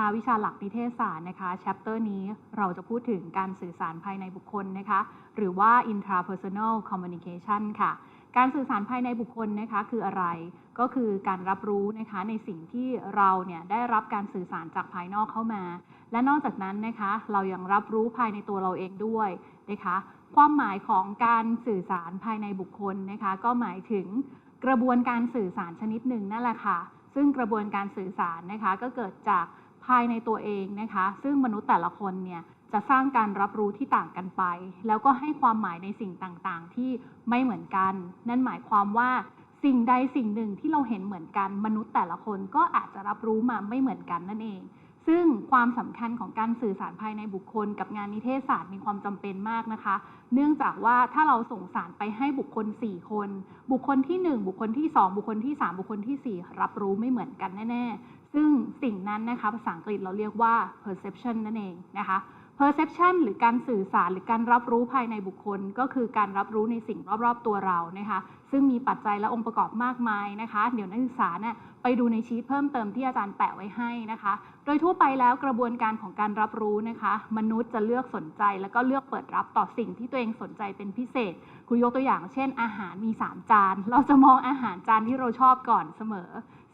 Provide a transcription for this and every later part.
คะวิชาหลักนิเทศศาสตร์นะคะ chapter นี้เราจะพูดถึงการสื่อสารภายในบุคคลนะคะ หรือว่า intrapersonal communication ค่ะ การสื่อสารภายในบุคคลนะคะคืออะไร ก็คือการรับรู้นะคะในสิ่งที่เราเนี่ยได้รับการสื่อสารจากภายนอกเข้ามา และนอกจากนั้นนะคะ เรายังรับรู้ภายในตัวเราเองด้วยนะคะ ความหมายของการสื่อสารภายในบุคคลนะคะ ก็หมายถึงกระบวนการสื่อสารชนิดหนึ่งนั่นแหละค่ะซึ่งกระบวนการสื่อสารนะคะก็เกิดจาก ภายในตัวเองนะคะ ซึ่งมนุษย์แต่ละคนเนี่ยจะสร้างการรับรู้ที่ต่างกันไป แล้วก็ให้ความหมายในสิ่งต่างๆ ที่ไม่เหมือนกัน นั่นหมายความว่าสิ่งใดสิ่งหนึ่งที่เราเห็นเหมือนกัน มนุษย์แต่ละคนก็อาจจะรับรู้มาไม่เหมือนกันนั่นเอง ซึ่งความสำคัญของการสื่อสารภายในบุคคล กับงานนิเทศศาสตร์มีความจำเป็นมากนะคะ เนื่องจากว่าถ้าเราส่งสารไปให้บุคคล 4 คน บุคคลที่ 1 บุคคลที่ 2 บุคคลที่ 3 บุคคลที่ 4 รับรู้ไม่เหมือนกันแน่ๆ ซึ่งสิ่งนั้นนะคะภาษาอังกฤษเราเรียกว่า perception นั่นเองนะคะ perception หรือการสื่อสารหรือการรับรู้ภายในบุคคล ก็คือการรับรู้ในสิ่งรอบๆตัวเรานะคะ ซึ่งมีปัจจัยและองค์ประกอบมากมายนะคะ เดี๋ยวนักศึกษาเนี่ยไปดูในชีตเพิ่มเติมที่อาจารย์แปะไว้ให้นะคะ โดยทั่วไปแล้วกระบวนการของการรับรู้นะคะ มนุษย์จะเลือกสนใจ แล้วก็เลือกเปิดรับต่อสิ่งที่ตัวเองสนใจเป็นพิเศษครูยกตัวอย่างเช่น อาหารมี 3 จาน เราจะมองอาหารจานที่เราชอบก่อนเสมอ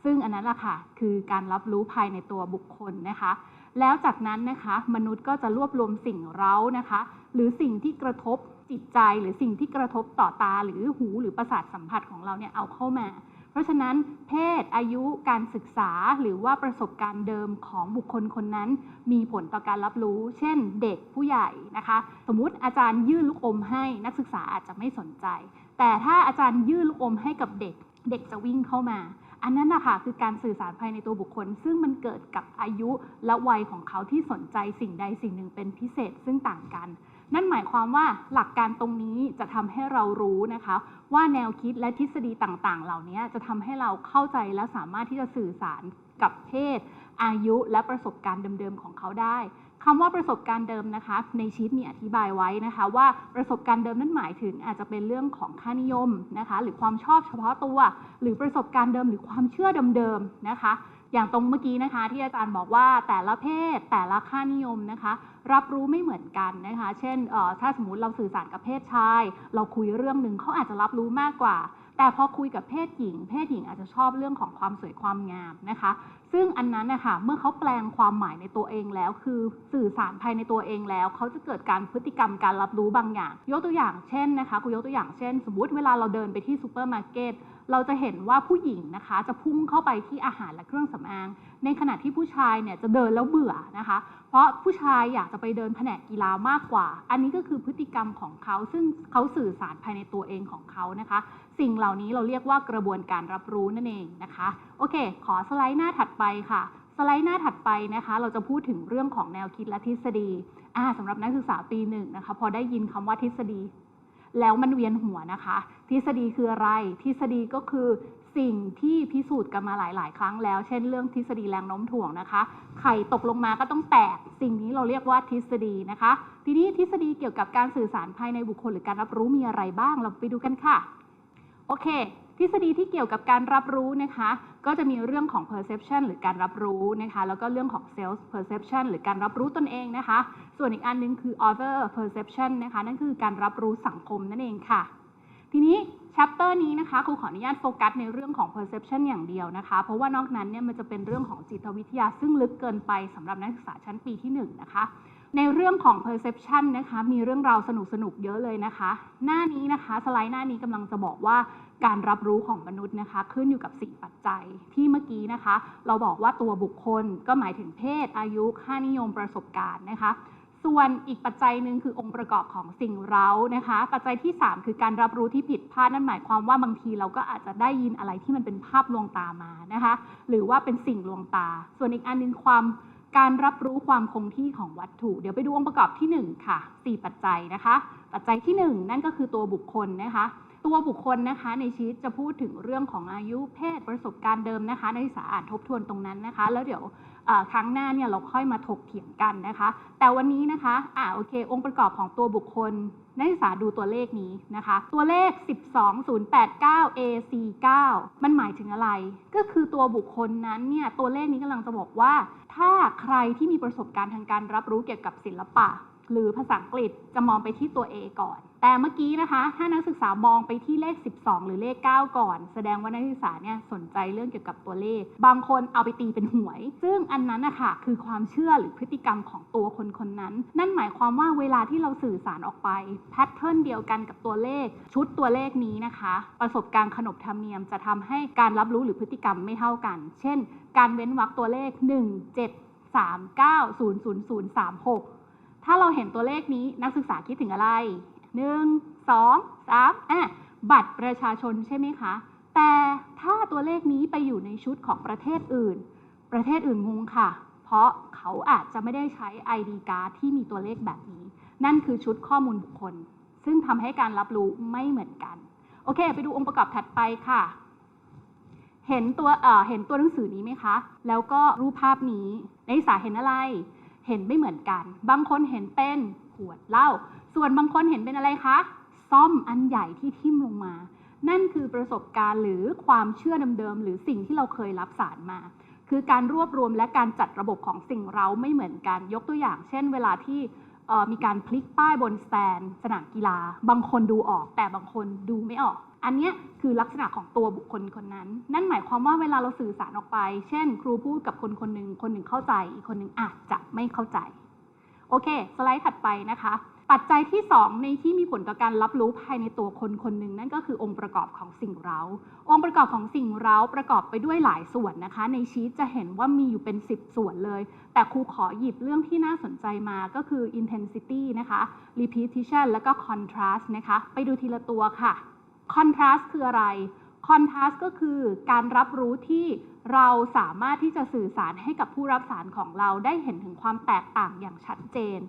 ซึ่งอันนั้นแหละค่ะ คือการรับรู้ภายในตัวบุคคลนะคะ แล้วจากนั้นนะคะ มนุษย์ก็จะรวบรวมสิ่งเร้านะคะ หรือสิ่งที่กระทบจิตใจหรือสิ่งที่กระทบต่อตาหรือหูหรือประสาทสัมผัสของเราเนี่ยเอาเข้ามา เพราะฉะนั้นเพศอายุการศึกษาหรือว่าประสบการณ์เดิมของบุคคลคนนั้น มีผลต่อการรับรู้ เช่น เด็กผู้ใหญ่นะคะ สมมุติอาจารย์ยื่นลูกอมให้นักศึกษาอาจจะไม่สนใจ แต่ถ้าอาจารย์ยื่นลูกอมให้กับเด็ก เด็กจะวิ่งเข้ามา อันนั้นนะคะคือการสื่อสารภายในตัวบุคคล ซึ่งมันเกิดกับอายุและวัยของเขาที่สนใจสิ่งใดสิ่งหนึ่งเป็นพิเศษซึ่งต่างกัน นั่นหมายความว่าหลักการตรงนี้จะทำให้เรารู้นะคะ ว่าแนวคิดและทฤษฎีต่างๆ เหล่านี้จะทำให้เราเข้าใจและสามารถที่จะสื่อสารกับเพศ อายุและประสบการณ์เดิมๆของเขาได้ คำว่าประสบการณ์เดิมนะคะ ในชีตมีอธิบายไว้นะคะ ว่าประสบการณ์เดิมนั้นหมายถึงอาจจะเป็นเรื่องของค่านิยมนะคะ หรือความชอบเฉพาะตัว หรือประสบการณ์เดิมหรือความเชื่อเดิมๆนะคะ อย่างตรงเมื่อกี้นะคะ ที่อาจารย์บอกว่าแต่ละเพศ แต่ละค่านิยมนะคะ รับรู้ไม่เหมือนกันนะคะ เช่นถ้าสมมติเราสื่อสารกับเพศชาย เราคุยเรื่องหนึ่งเขาอาจจะรับรู้มากกว่า แต่พอคุยกับเพศหญิง เพศหญิงอาจจะชอบเรื่องของความสวยความงามนะคะ ซึ่งอันนั้นนะคะเมื่อเขาแปลงความหมายในตัวเองแล้ว คือสื่อสารภายในตัวเองแล้ว เขาจะเกิดการพฤติกรรมการรับรู้บางอย่าง ยกตัวอย่างเช่นนะคะกูยกตัวอย่างเช่น สมมติเวลาเราเดินไปที่ซูเปอร์มาร์เก็ตเราจะเห็นว่าผู้หญิงนะคะจะพุ่งเข้าไปที่อาหารและเครื่องสำอาง ในขณะที่ผู้ชายเนี่ยจะเดินแล้วเบื่อนะคะ เพราะผู้ชายอยากจะไปเดินแผนกกีฬามากกว่า อันนี้ก็คือพฤติกรรมของเขาซึ่งเขาสื่อสารภายในตัวเองของเขานะคะ สิ่งเหล่านี้เราเรียกว่ากระบวนการรับรู้นั่นเองนะคะ โอเค ขอสไลด์หน้าถัดไปค่ะ สไลด์หน้าถัดไปนะคะ เราจะพูดถึงเรื่องของแนวคิดและทฤษฎีอ่าสำหรับนักศึกษาปีหนึ่งนะคะ พอได้ยินคำว่าทฤษฎี แล้วมันเวียนหัวนะคะ ทฤษฎีคืออะไร ทฤษฎีก็คือสิ่งที่พิสูจน์กันมาหลาย ๆ ครั้งแล้ว เช่นเรื่องทฤษฎีแรงโน้มถ่วงนะคะ ไข่ตกลงมาก็ต้องแตก สิ่งนี้เราเรียกว่าทฤษฎีนะคะ ทีนี้ทฤษฎีเกี่ยวกับการสื่อสารภายในบุคคลหรือการรับรู้มีอะไรบ้าง เราไปดูกันค่ะ โอเค ทฤษฎีที่เกี่ยวกับการรับรู้นะคะ ก็จะมีเรื่องของ perception หรือการรับรู้นะคะ แล้วก็เรื่องของ self perception หรือการรับรู้ตนเองนะคะ ส่วนอีกอันหนึงคือ other perception นะคะ นั่นคือการรับรู้สังคมนั่นเองค่ะ ทีนี้ chapter นี้นะคะครูขออนุญาตโฟกัสในเรื่องของ perception อย่างเดียวนะคะ เพราะว่านอกนั้นเนี่ยมันจะเป็นเรื่องของจิตวิทยา ซึ่งลึกเกินไปสำหรับนักศึกษาชั้นปีที่ 1 นะคะ ในเรื่องของ perception นะคะมีเรื่องราวสนุกๆเยอะเลยนะคะ หน้านี้นะคะสไลด์หน้านี้กำลังจะบอกว่าการรับรู้ของมนุษย์นะคะ ขึ้นอยู่กับสี่ปัจจัยที่เมื่อกี้นะคะ เราบอกว่าตัวบุคคลก็หมายถึงเพศอายุค่านิยมประสบการณ์นะคะ ส่วนอีกปัจจัยหนึ่งคือองค์ประกอบของสิ่งเร้านะคะ ปัจจัยที่ 3 คือการรับรู้ที่ผิดพลาดนั่นหมายความว่าบางทีเราก็อาจจะได้ยินอะไรที่มันเป็นภาพลวงตามานะคะ หรือว่าเป็นสิ่งลวงตา ส่วนอีกอันหนึงความการรับรู้ความคงที่ของวัตถุ เดี๋ยวไปดูองค์ประกอบที่ 1 ค่ะ 4 ปัจจัยนะคะ ปัจจัยที่ 1 นั่นก็คือตัวบุคคลนะคะ ตัวบุคคลนะคะในชีตจะพูดถึงเรื่องของอายุเพศประสบการณ์เดิมนะคะ นักศึกษาอ่านทบทวนตรงนั้นนะคะ แล้วเดี๋ยว ครั้งหน้าเนี่ยเราค่อยมาถกเถียงกันนะคะ แต่วันนี้นะคะอ่าโอเค องค์ประกอบของตัวบุคคลนักศึกษาดูตัวเลขนี้นะคะ ตัวเลข 12089 AC9 มันหมายถึงอะไร ก็คือตัวบุคคลนั้นเนี่ยตัวเลขนี้กำลังจะบอกว่า ถ้าใครที่มีประสบการณ์ทางการรับรู้เกี่ยวกับศิลปะ หรือภาษาอังกฤษจะมองไปที่ตัว A ก่อน แต่เมื่อกี้นะคะ ถ้านักศึกษามองไปที่เลข 12 หรือเลข 9 ก่อน แสดงว่านักศึกษาเนี่ยสนใจเรื่องเกี่ยวกับตัวเลข บางคนเอาไปตีเป็นหวย ซึ่งอันนั้นนะคะคือความเชื่อหรือพฤติกรรมของตัวคนคนนั้น นั่นหมายความว่าเวลาที่เราสื่อสารออกไปแพทเทิร์นเดียวกันกับตัวเลข ชุดตัวเลขนี้นะคะ ประสบการณ์ขนบธรรมเนียมจะทำให้การรับรู้หรือพฤติกรรมไม่เท่ากัน เช่น การเว้นวรรคตัวเลข 1 7 3 9 0 0 0 3 6 ถ้าเราเห็นตัวเลขนี้นักศึกษาคิดถึงอะไร 1 2 3อะบัตรประชาชนใช่ไหมคะ แต่ถ้าตัวเลขนี้ไปอยู่ในชุดของประเทศอื่น ประเทศอื่นงงค่ะ เพราะเขาอาจจะไม่ได้ใช้ ID card ที่มีตัวเลขแบบนี้ นั่นคือชุดข้อมูลบุคคล ซึ่งทำให้การรับรู้ไม่เหมือนกัน โอเค ไปดูองค์ประกอบถัดไปค่ะ เห็นตัวเอ่อเห็นตัวหนังสือนี้ไหมคะ แล้วก็รูปภาพนี้ในักศึกษาเห็นอะไร เห็นไม่เหมือนกัน บางคนเห็นเป็นขวดเหล้า ส่วนบางคนเห็นเป็นอะไรคะ ซ่อมอันใหญ่ที่ทิ่มลงมา นั่นคือประสบการณ์หรือความเชื่อเดิมๆ หรือสิ่งที่เราเคยรับสารมา คือการรวบรวมและการจัดระบบของสิ่งเราไม่เหมือนกัน ยกตัวอย่าง เช่น เวลาที่มีการพลิกป้ายบนสแตนสนามกีฬา บางคนดูออก แต่บางคนดูไม่ออก อันนี้คือลักษณะของตัวบุคคลคนนั้น นั่นหมายความว่าเวลาเราสื่อสารออกไป เช่น ครูพูดกับคนคนหนึ่งคนหนึ่งเข้าใจ อีกคนหนึ่งอาจจะไม่เข้าใจ โอเค สไลด์ถัดไปนะคะ ปัจจัยที่ 2 ในที่มีผลต่อการรับรู้ภายในตัวคนคนหนึ่งนั่นก็คือองค์ประกอบของสิ่งเร้าองค์ประกอบของสิ่งเร้าประกอบไปด้วยหลายส่วนนะคะ ในชีตจะเห็นว่ามีอยู่เป็น 10 ส่วนเลย แต่ครูขอหยิบเรื่องที่น่าสนใจมาก็คือ intensity นะคะ repetition แล้วก็ contrast นะคะ ไปดูทีละตัวค่ะ contrast คืออะไร contrast ก็คือการรับรู้ที่เราสามารถที่จะสื่อสารให้กับผู้รับสารของเราได้เห็นถึงความแตกต่างอย่างชัดเจน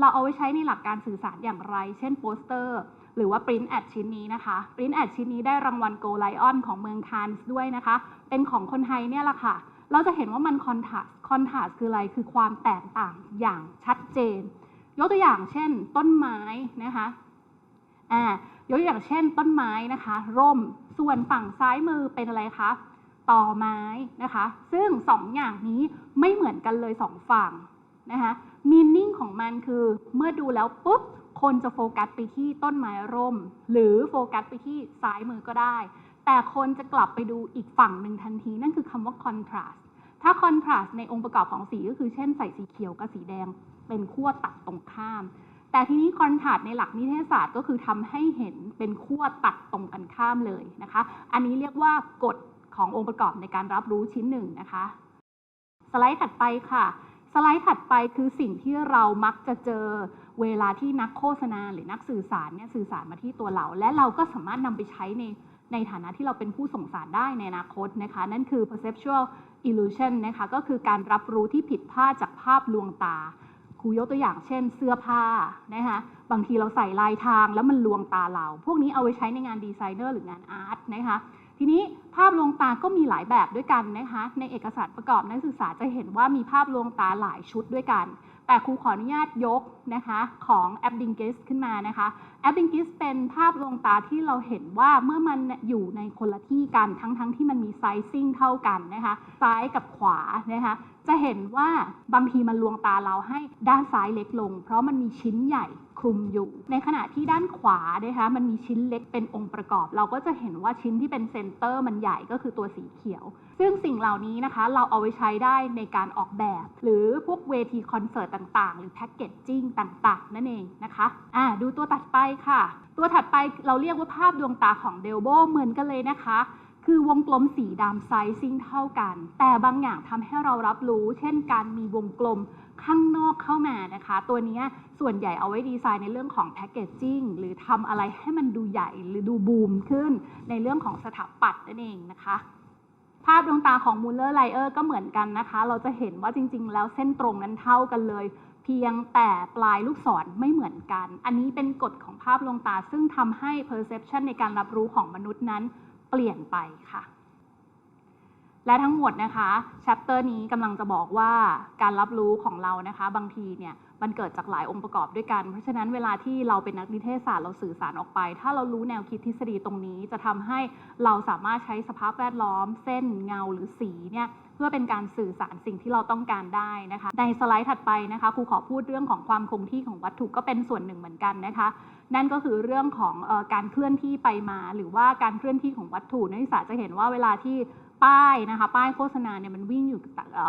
เราเอาไว้ใช้ในหลักการสื่อสารอย่างไร เช่นโปสเตอร์ หรือว่า Print Ad ชิ้นนี้นะคะ Print Ad ชิ้นนี้ได้รางวัล Go Lion ของเมืองคานส์ด้วยนะคะ เป็นของคนไทยเนี่ยแหละค่ะ เราจะเห็นว่ามันคอนท a สคอนท a สคืออะไร คือความแตกต่างอย่างชัดเจน ยกตัวอย่างเช่น ต้นไม้นะคะอ่า ยกอย่างเช่น ต้นไม้นะคะ ร่มส่วนฝั่งซ้ายมือเป็นอะไรคะต่อไม้นะคะ ซึ่งสองอย่างนี้ไม่เหมือนกันเลยสองฝั่งนะคะมีนิ่งของมันคือเมื่อดูแล้วปุ๊บคนจะโฟกัสไปที่ต้นไม้ร่ม หรือโฟกัสไปที่ซ้ายมือก็ได้ แต่คนจะกลับไปดูอีกฝั่งหนึ่งทันที นั่นคือคำว่า contrast ถ้า contrast ในองค์ประกอบของสีก็คือเช่นใส่สีเขียวกับสีแดง เป็นขั้วตัดตรงข้าม แต่ทีนี้คอนทราสในหลักนิเทศศาสตร์ก็คือทำให้เห็นเป็นขั้วตัดตรงกันข้ามเลยนะคะ อันนี้เรียกว่ากฎขององค์ประกอบในการรับรู้ชิ้นหนึ่งนะคะ สไลด์ถัดไปค่ะ สไลด์ถัดไปคือสิ่งที่เรามักจะเจอเวลาที่นักโฆษณาหรือนักสื่อสารเนี่ยสื่อสารมาที่ตัวเรา และเราก็สามารถนำไปใช้ในในฐานะที่เราเป็นผู้ส่งสารได้ในอนาคตนะคะ นั่นคือ perceptual illusion นะคะ ก็คือการรับรู้ที่ผิดพลาดจากภาพลวงตา รูยกตัวอย่างเช่น เสื้อผ้านะคะบางทีเราใส่ลายทางแล้วมันลวงตาเรา พวกนี้เอาไว้ใช้ในงานดีไซเนอร์หรืองานอาร์ตนะคะทีนี้ภาพลวงตาก็มีหลายแบบด้วยกันนะคะในเอกสารประกอบนักศึกษาจะเห็นว่ามีภาพลวงตาหลายชุดด้วยกัน แต่ครูขออนุญาตยกนะคะของแอปดิงกิสขึ้นมานะคะแอปดิงกิสเป็นภาพลวงตาที่เราเห็นว่าเมื่อมันอยู่ในคนละที่กันทั้งๆทที่มันมีไซซิ่งเท่ากันนะคะซ้ายกับขวานะคะจะเห็นว่าบางทีมันลวงตาเราให้ด้านซ้ายเล็กลง เพราะมันมีชิ้นใหญ่ คลุมอยู่ ในขณะที่ด้านขวานะคะมันมีชิ้นเล็กเป็นองค์ประกอบ เราก็จะเห็นว่าชิ้นที่เป็นเซนเตอร์มันใหญ่ก็คือตัวสีเขียว ซึ่งสิ่งเหล่านี้นะคะ เราเอาไว้ใช้ได้ในการออกแบบ หรือพวกเวทีคอนเสิร์ตต่างๆ หรือแพ็กเกจจิ้งต่างๆ นั่นเองนะคะอ่าดูตัวตัดไปค่ะ ตัวถัดไปเราเรียกว่าภาพดวงตาของเดลโบเหมือนกันเลยนะคะ คือวงกลมสีดำไซซิ่งเท่ากัน แต่บางอย่างทำให้เรารับรู้ เช่นการมีวงกลมข้างนอกเข้ามานะคะ ตัวนี้ส่วนใหญ่เอาไว้ดีไซน์ในเรื่องของแพ c เกจจิ้งหรือทำอะไรให้มันดูใหญ่หรือดูบูมขึ้น ในเรื่องของสถาปัตย์นั่นเองนะคะ ภาพดวงตาของมูลเลอร์ไลเออร์ก็เหมือนกันนะคะ เราจะเห็นว่าจริง ๆ แล้วเส้นตรงนั้นเท่ากันเลย เพียงแต่ปลายลูกศรไม่เหมือนกัน อันนี้เป็นกฎของภาพลวงตาซึ่งทำให้ perception ในการรับรู้ของมนุษย์นั้น เปลี่ยนไปค่ะ และทั้งหมดนะคะแชปเตอร์นี้กำลังจะบอกว่าการรับรู้ของเรานะคะ บางทีเนี่ยมันเกิดจากหลายองค์ประกอบด้วยกัน เพราะฉะนั้นเวลาที่เราเป็นนักนิเทศศาสตร์เราสื่อสารออกไป ถ้าเรารู้แนวคิดทฤษฎีตรงนี้ จะทำให้เราสามารถใช้สภาพแวดล้อม เส้นเงาหรือสีเนี่ย เพื่อเป็นการสื่อสารสิ่งที่เราต้องการได้นะคะ ในสไลด์ถัดไปนะคะครูขอพูดเรื่องของความคงที่ของวัตถุก็เป็นส่วนหนึ่งเหมือนกันนะคะ นั่นก็คือเรื่องของออการเคลื่อนที่ไปมา หรือว่าการเคลื่อนที่ของวัตถุนักศึกษาจะเห็นว่าเวลาที่ป้ายนะคะป้ายโฆษณาเนี่ยมันวิ่งอยู่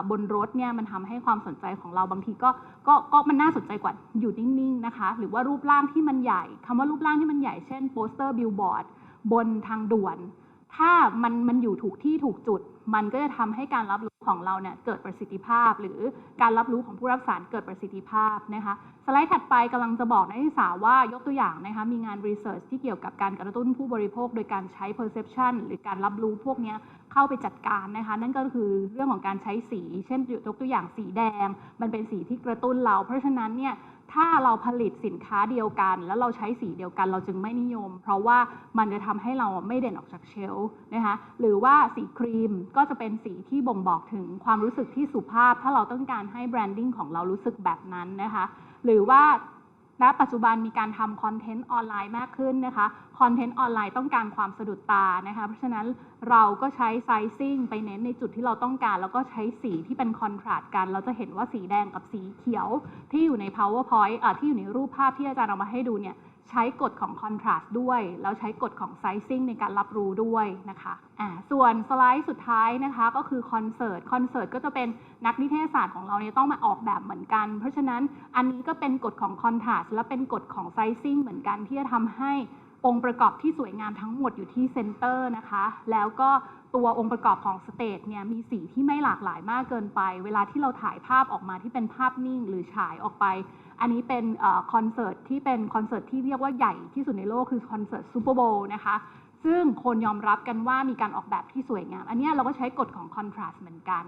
บนรถเนี่ยมันทำให้ความสนใจของเราบางทีก็ก็ก็มันน่าสนใจกว่าอยู่นิ่งๆนะคะ หรือว่ารูปร่างที่มันใหญ่คำว่ารูปร่างที่มันใหญ่เช่นโปสเตอร์บิลบอร์ดบนทางด่วน ถ้ามันมันอยู่ถูกที่ถูกจุด มันก็จะทำให้การรับรู้ของเราเนี่ยเกิดประสิทธิภาพ หรือการรับรู้ของผู้รับสารเกิดประสิทธิภาพนะคะสไลด์ถัดไปกำลังจะบอกนักศึกษาว่ายกตัวอย่างนะคะมีงานรีเสิร์ชที่เกี่ยวกับการกระตุ้นผู้บริโภค โดยการใช้ perception หรือการรับรู้พวกเนี้ยเข้าไปจัดการนะคะ นั่นก็คือเรื่องของการใช้สี เช่นยกตัวอย่างสีแดง มันเป็นสีที่กระตุ้นเรา เพราะฉะนั้นเนี่ย ถ้าเราผลิตสินค้าเดียวกัน แล้วเราใช้สีเดียวกันเราจึงไม่นิยม เพราะว่ามันจะทำให้เราไม่เด่นออกจากเชลนะคะหรือว่าสีครีมก็จะเป็นสีที่บ่งบอกถึงความรู้สึกที่สุภาพ ถ้าเราต้องการให้แบรนดิ้งของเรารู้สึกแบบนั้นนะคะหรือว่า ณปัจจุบันมีการทำคอนเทนต์ออนไลน์มากขึ้นนะคะคอนเทนต์ออนไลน์ต้องการความสะดุดตานะคะเพราะฉะนั้นเราก็ใช้ไซซิ่งไปเน้นในจุดที่เราต้องการ แล้วก็ใช้สีที่เป็นคอนทราสต์กัน เราจะเห็นว่าสีแดงกับสีเขียว ที่อยู่ใน powerpoint อะที่อยู่ในรูปภาพที่อาจารย์เอามาให้ดูเนี่ย ใช้กฎของ contrast ด้วย แล้วใช้กฎของ sizing ในการรับรู้ด้วยนะคะอ่าส่วนสไลด์สุดท้ายนะคะก็คือคอนเสิร์ตคอนเสิร์ตก็จะเป็นนักนิเทศศาสตร์ของเราเนี่ยต้องมาออกแบบเหมือนกัน เพราะฉะนั้นอันนี้ก็เป็นกฎของ contrast และเป็นกฎของ sizing เหมือนกันที่จะทำให้ องค์ประกอบที่สวยงามทั้งหมดอยู่ที่เซนเตอร์นะคะ แล้วก็ตัวองค์ประกอบของสเตจเนี่ยมีสีที่ไม่หลากหลายมากเกินไป เวลาที่เราถ่ายภาพออกมาที่เป็นภาพนิ่งหรือฉายออกไป อันนี้เป็นคอนเสิร์ตที่เป็นคอนเสิร์ตที่เรียกว่าใหญ่ที่สุดในโลกคือคอนเสิร์ตซูเปอร์โบว์นะคะ ซึ่งคนยอมรับกันว่ามีการออกแบบที่สวยงาม อันนี้เราก็ใช้กฎของคอนทราสต์เหมือนกัน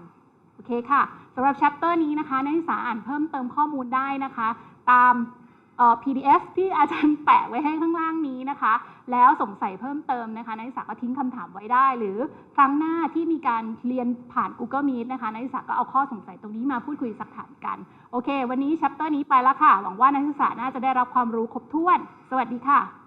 โอเคค่ะสำหรับแชปเตอร์นี้นะคะนักศึกษาอ่านเพิ่มเติมข้อมูลได้นะคะ ตาม PDF ที่อาจารย์แปะไว้ให้ข้างล่างนี้นะคะ แล้วสงสัยเพิ่มเติมนะคะนักศึกษาก็ทิ้งคำถามไว้ได้ หรือครั้งหน้าที่มีการเรียนผ่าน Google Meet นะคะนักศึกษาก็เอาข้อสงสัยตรงนี้มาพูดคุยสักถามกัน โอเค วันนี้ชัปเตอร์นี้ไปแล้วค่ะ หวังว่านักศึกษาน่าจะได้รับความรู้ครบถ้วน สวัสดีค่ะ